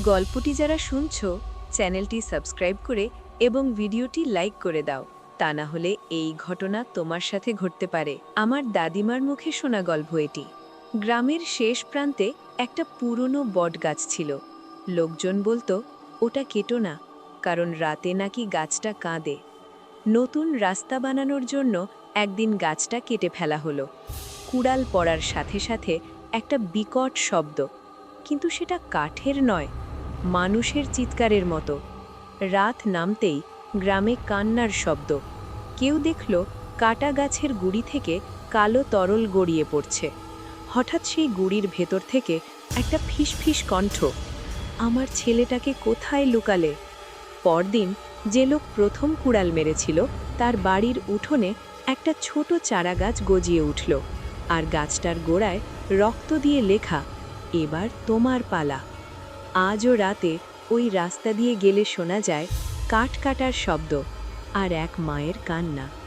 গল্পটি যারা শুনছো, চ্যানেলটি সাবস্ক্রাইব করে এবং ভিডিওটি লাইক করে দাও। তা না হলে এই ঘটনা তোমার সাথে ঘটতে পারে। আমার দাদিমার মুখে শোনা গল্প এটি। গ্রামের শেষ প্রান্তে একটা পুরনো বট গাছ ছিল। লোকজন বলতো, ওটা কেটো না, কারণ রাতে নাকি গাছটা কাঁদে। নতুন রাস্তা বানানোর জন্য একদিন গাছটা কেটে ফেলা হলো। কুড়াল পড়ার সাথে সাথে একটা বিকট শব্দ, কিন্তু সেটা কাঠের নয়। মানুষের চিৎকারের মতো। রাত নামতেই গ্রামে কান্নার শব্দ। কেউ দেখল কাটা গাছের গুড়ি থেকে কালো তরল গড়িয়ে পড়ছে। হঠাৎ সেই গুড়ির ভেতর থেকে একটা ফিসফিস কণ্ঠ, আমার ছেলেটাকে কোথায় লুকালে? পরদিন যে লোক প্রথম কুড়াল মেরেছিল, তার বাড়ির উঠোনে একটা ছোট চারা গাছ গজিয়ে উঠল, আর গাছটার গোড়ায় রক্ত দিয়ে লেখা, এবার তোমার পালা। আজও রাতে ওই রাস্তা দিয়ে গেলে শোনা যায় কাঠ কাটার শব্দ আর এক মায়ের কান্না।